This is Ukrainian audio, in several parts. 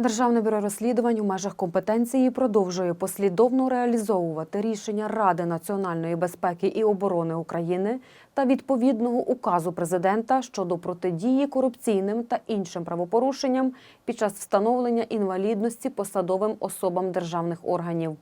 Державне бюро розслідувань у межах компетенції продовжує послідовно реалізовувати рішення Ради національної безпеки і оборони України та відповідного указу президента щодо протидії корупційним та іншим правопорушенням під час встановлення інвалідності посадовим особам державних органів.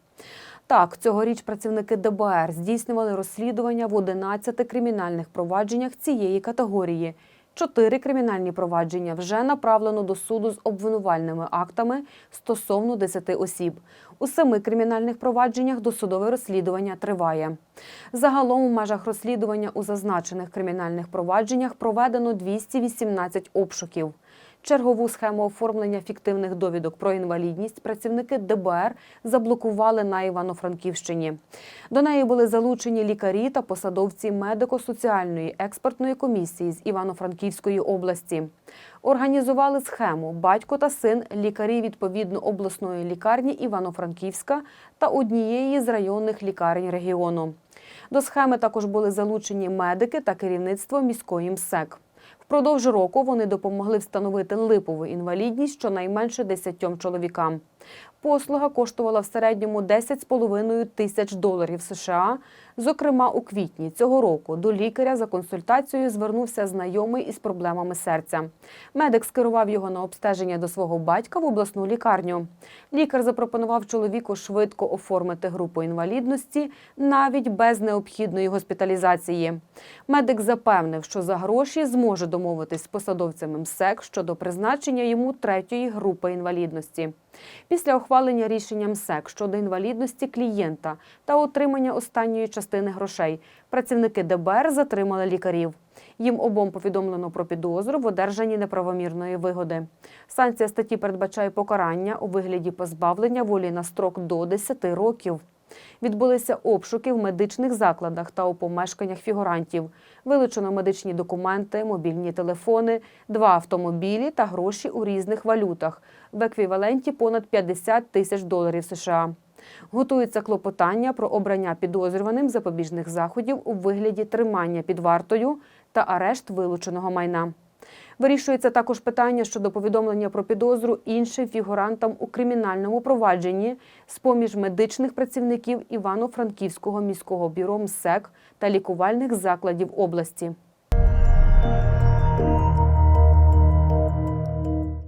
Так, цьогоріч працівники ДБР здійснювали розслідування в 11 кримінальних провадженнях цієї категорії. Чотири кримінальні провадження вже направлено до суду з обвинувальними актами стосовно 10 осіб. У семи кримінальних провадженнях досудове розслідування триває. Загалом у межах розслідування у зазначених кримінальних провадженнях проведено 218 обшуків. Чергову схему оформлення фіктивних довідок про інвалідність працівники ДБР заблокували на Івано-Франківщині. До неї були залучені лікарі та посадовці медико-соціальної експертної комісії з Івано-Франківської області. Організували схему батько та син лікарі відповідно обласної лікарні Івано-Франківська та однієї з районних лікарень регіону. До схеми також були залучені медики та керівництво міської МСЕК. Впродовж року вони допомогли встановити липову інвалідність щонайменше 10 чоловікам. Послуга коштувала в середньому 10,5 тисяч доларів США. Зокрема, у квітні цього року до лікаря за консультацією звернувся знайомий із проблемами серця. Медик скерував його на обстеження до свого батька в обласну лікарню. Лікар запропонував чоловіку швидко оформити групу інвалідності навіть без необхідної госпіталізації. Медик запевнив, що за гроші зможе домовитись з посадовцями МСЕК щодо призначення йому третьої групи інвалідності. Після ухвалення рішення МСЕК щодо інвалідності клієнта та отримання останньої частини грошей працівники ДБР затримали лікарів. Їм обом повідомлено про підозру в одержанні неправомірної вигоди. Санкція статті передбачає покарання у вигляді позбавлення волі на строк до 10 років. Відбулися обшуки в медичних закладах та у помешканнях фігурантів. Вилучено медичні документи, мобільні телефони, два автомобілі та гроші у різних валютах в еквіваленті понад 50 тисяч доларів США. Готується клопотання про обрання підозрюваним запобіжних заходів у вигляді тримання під вартою та арешт вилученого майна. Вирішується також питання щодо повідомлення про підозру іншим фігурантам у кримінальному провадженні з-поміж медичних працівників Івано-Франківського міського бюро МСЕК та лікувальних закладів області.